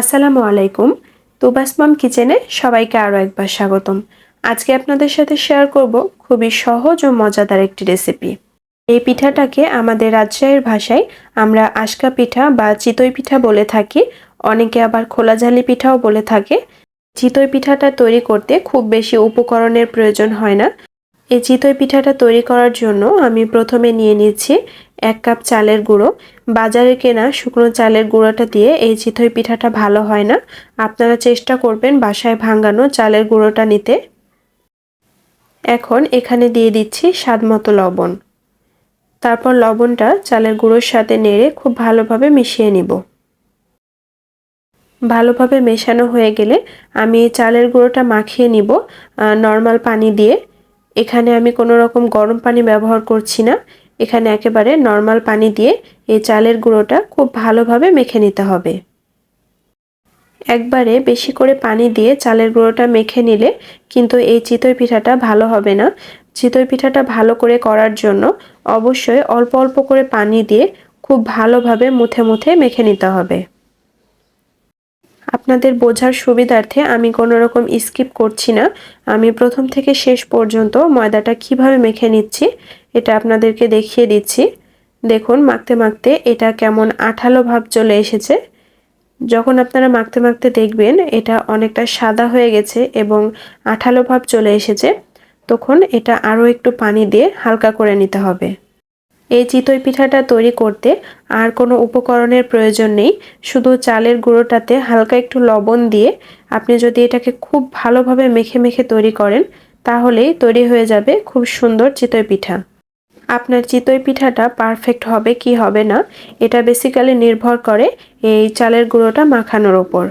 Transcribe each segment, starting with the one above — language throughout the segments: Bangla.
আসসালামু আলাইকুম। তুবাস মাম কিচেনে সবাইকে আরও একবার স্বাগতম। আজকে আপনাদের সাথে শেয়ার করব খুবই সহজ ও মজাদার একটি রেসিপি। এই পিঠাটাকে আমাদের রাজশাহীর ভাষায় আমরা আশকা পিঠা বা চিতই পিঠা বলে থাকি। অনেকে আবার খোলাঝালি পিঠাও বলে থাকে। চিতই পিঠাটা তৈরি করতে খুব বেশি উপকরণের প্রয়োজন হয় না। এই চিতই পিঠাটা তৈরি করার জন্য আমি প্রথমে নিয়ে নিচ্ছি এক কাপ চালের গুঁড়ো। বাজারে কেনা শুকনো চালের গুঁড়োটা দিয়ে এই চিতই পিঠাটা ভালো হয় না। আপনারা চেষ্টা করবেন বাসায় ভাঙানো চালের গুঁড়োটা নিতে। এখন এখানে দিয়ে দিচ্ছি স্বাদ মতো লবণ। তারপর লবণটা চালের গুঁড়োর সাথে নেড়ে খুব ভালোভাবে মিশিয়ে নিব। ভালোভাবে মেশানো হয়ে গেলে আমি চালের গুঁড়োটা মাখিয়ে নিব নর্মাল পানি দিয়ে। এখানে আমি কোনো রকম গরম পানি ব্যবহার করছি না। এখানে একেবারে নর্মাল পানি দিয়ে এই চালের গুঁড়োটা খুব ভালোভাবে মেখে নিতে হবে। একবারে বেশি করে পানি দিয়ে চালের গুঁড়োটা মেখে নিলে কিন্তু এই চিতই পিঠাটা ভালো হবে না। চিতই পিঠাটা ভালো করে করার জন্য অবশ্যই অল্প অল্প করে পানি দিয়ে খুব ভালোভাবে মুথে মুথে মেখে নিতে হবে। আপনাদের বোঝার সুবিধার্থে আমি কোনো রকম স্কিপ করছি না। আমি প্রথম থেকে শেষ পর্যন্ত ময়দাটা কীভাবে মেখে নিচ্ছি, এটা আপনাদেরকে দেখিয়ে দিচ্ছি। দেখুন, মাখতে মাখতে এটা কেমন আঠালো ভাব চলে এসেছে। যখন আপনারা মাখতে মাখতে দেখবেন, এটা অনেকটা সাদা হয়ে গেছে এবং আঠালো ভাব চলে এসেছে। তখন এটা আরও একটু পানি দিয়ে হালকা করে নিতে হবে। এই চিতই পিঠাটা তৈরি করতে আর কোনো উপকরণের প্রয়োজন নেই। শুধু চালের গুঁড়োটাতে হালকা একটু লবণ দিয়ে আপনি যদি এটাকে খুব ভালোভাবে মেখে মেখে তৈরি করেন, তাহলেই তৈরি হয়ে যাবে খুব সুন্দর চিতই পিঠা। আপনার চিতই পিঠাটা পারফেক্ট হবে কি হবে না, এটা বেসিক্যালি নির্ভর করে এই চালের গুঁড়োটা মাখানোর ওপর।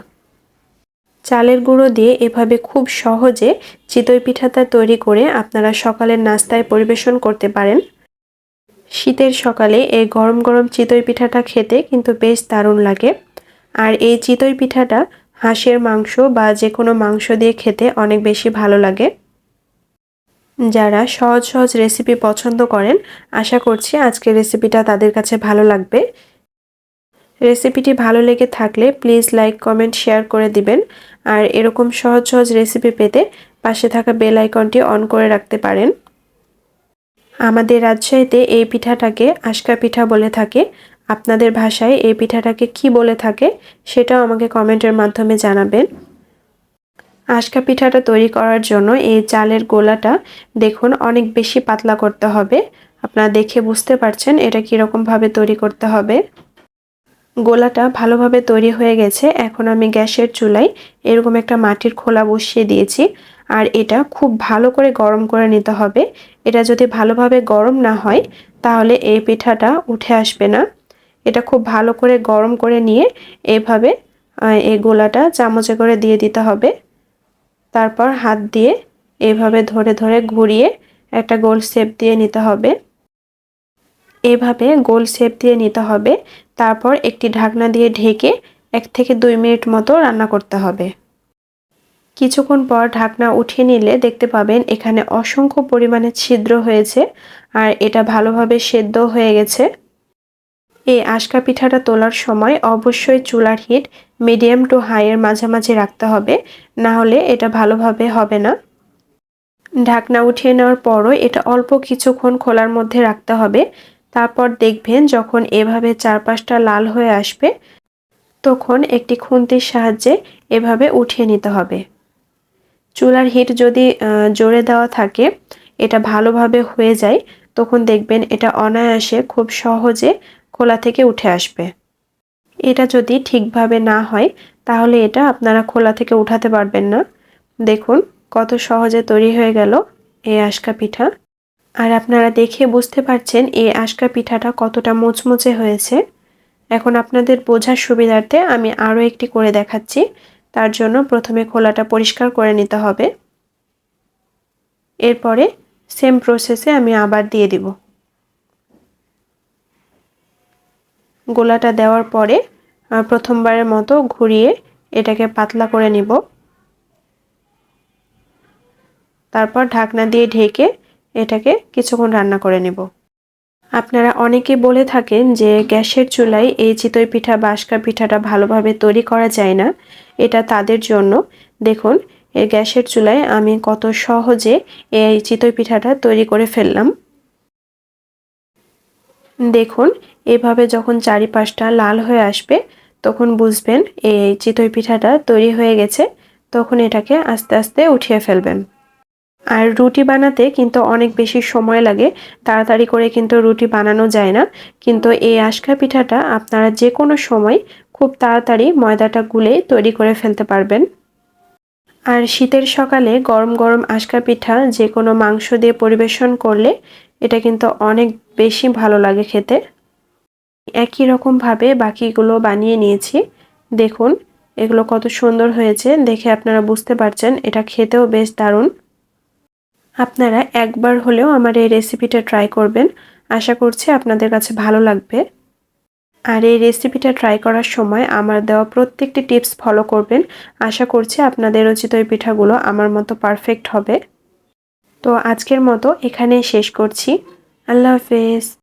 চালের গুঁড়ো দিয়ে এভাবে খুব সহজে চিতই পিঠাটা তৈরি করে আপনারা সকালের নাস্তায় পরিবেশন করতে পারেন। শীতের সকালে এই গরম গরম চিতই পিঠাটা খেতে কিন্তু বেশ দারুণ লাগে। আর এই চিতই পিঠাটা হাঁসের মাংস বা যে কোনো মাংস দিয়ে খেতে অনেক বেশি ভালো লাগে। যারা সহজ সহজ রেসিপি পছন্দ করেন, আশা করছি আজকের রেসিপিটা তাদের কাছে ভালো লাগবে। রেসিপিটি ভালো লেগে থাকলে প্লিজ লাইক, কমেন্ট, শেয়ার করে দিবেন। আর এরকম সহজ সহজ রেসিপি পেতে পাশে থাকা বেল আইকনটি অন করে রাখতে পারেন। আমাদের রাজশাহীতে এই পিঠাটাকে আশকা পিঠা বলে থাকে। আপনাদের ভাষায় এই পিঠাটাকে কি বলে থাকে সেটাও আমাকে কমেন্টের মাধ্যমে জানাবেন। আশকা পিঠাটা তৈরি করার জন্য এই চালের গোলাটা দেখুন অনেক বেশি পাতলা করতে হবে। আপনারা দেখে বুঝতে পারছেন এটা কীরকমভাবে তৈরি করতে হবে। গোলাটা ভালোভাবে তৈরি হয়ে গেছে। এখন আমি গ্যাসের চুলায় এরকম একটা মাটির খোলা বসিয়ে দিয়েছি। আর এটা খুব ভালো করে গরম করে নিতে হবে। এটা যদি ভালোভাবে গরম না হয়, তাহলে এই পিঠাটা উঠে আসবে না। এটা খুব ভালো করে গরম করে নিয়ে এভাবে এই গোলাটা চামচে করে দিয়ে দিতে হবে। তারপর হাত দিয়ে এভাবে ধরে ধরে ঘুরিয়ে একটা গোল শেপ দিয়ে নিতে হবে। এভাবে গোল শেপ দিয়ে নিতে হবে। তারপর একটি ঢাকনা দিয়ে ঢেকে এক থেকে দুই মিনিট মতো রান্না করতে হবে। কিছুক্ষণ পর ঢাকনা উঠিয়ে নিলে দেখতে পাবেন এখানে অসংখ্য পরিমাণে ছিদ্র হয়েছে আর এটা ভালোভাবে সেদ্ধ হয়ে গেছে। এই আশকা পিঠাটা তোলার সময় অবশ্যই চুলার হিট মিডিয়াম টু হাইয়ের মাঝামাঝি রাখতে হবে, না হলে এটা ভালোভাবে হবে না। ঢাকনা উঠিয়ে নেওয়ার পরও এটা অল্প কিছুক্ষণ খোলার মধ্যে রাখতে হবে। তারপর দেখবেন যখন এভাবে চারপাশটা লাল হয়ে আসবে, তখন একটি খুন্তির সাহায্যে এভাবে উঠিয়ে নিতে হবে। চুলার হিট যদি জোরে দেওয়া থাকে, এটা ভালোভাবে হয়ে যায়, তখন দেখবেন এটা অনায়াসে খুব সহজে খোলা থেকে উঠে আসবে। এটা যদি ঠিকভাবে না হয়, তাহলে এটা আপনারা খোলা থেকে উঠাতে পারবেন না। দেখুন, কত সহজে তৈরি হয়ে গেল এই আশকা পিঠা। আর আপনারা দেখে বুঝতে পারছেন এই আশকা পিঠাটা কতটা মুচমুচে হয়েছে। এখন আপনাদের বোঝার সুবিধার্থে আমি আরও একটি করে দেখাচ্ছি। তার জন্য প্রথমে খোলাটা পরিষ্কার করে নিতে হবে। এরপরে সেম প্রসেসে আমি আবার দিয়ে দিব। গোলাটা দেওয়ার পরে প্রথমবারের মতো ঘুরিয়ে এটাকে পাতলা করে নিব। তারপর ঢাকনা দিয়ে ঢেকে এটাকে কিছুক্ষণ রান্না করে নেব। আপনারা অনেকে বলে থাকেন যে গ্যাসের চুলায় এই চিতই পিঠা, বাসকা পিঠাটা ভালোভাবে তৈরি করা যায় না। এটা তাদের জন্য। দেখুন এই গ্যাসের চুলায় আমি কত সহজে এই চিতই পিঠাটা তৈরি করে ফেললাম। দেখুন, এভাবে যখন চারিপাশটা লাল হয়ে আসবে, তখন বুঝবেন এই চিতই পিঠাটা তৈরি হয়ে গেছে। তখন এটাকে আস্তে আস্তে উঠিয়ে ফেলবেন। আর রুটি বানাতে কিন্তু অনেক বেশি সময় লাগে। তাড়াতাড়ি করে কিন্তু রুটি বানানো যায় না। কিন্তু এই আশকা পিঠাটা আপনারা যে কোনো সময় খুব তাড়াতাড়ি ময়দাটা গুলে তৈরি করে ফেলতে পারবেন। আর শীতের সকালে গরম গরম আশকা পিঠা যে কোনো মাংস দিয়ে পরিবেশন করলে এটা কিন্তু অনেক বেশি ভালো লাগে খেতে। একই রকমভাবে বাকিগুলো বানিয়ে নিয়েছি। দেখুন, এগুলো কত সুন্দর হয়েছে। দেখে আপনারা বুঝতে পারছেন, এটা খেতেও বেশ দারুণ। আপনারা একবার হলেও আমার এই রেসিপিটা ট্রাই করবেন। আশা করছি আপনাদের কাছে ভালো লাগবে। আর এই রেসিপিটা ট্রাই করার সময় আমার দেওয়া প্রত্যেকটি টিপস ফলো করবেন। আশা করছি আপনাদের রচিত এই পিঠাগুলো আমার মতো পারফেক্ট হবে। তো আজকের মতো এখানেই শেষ করছি। আল্লাহ হাফেজ।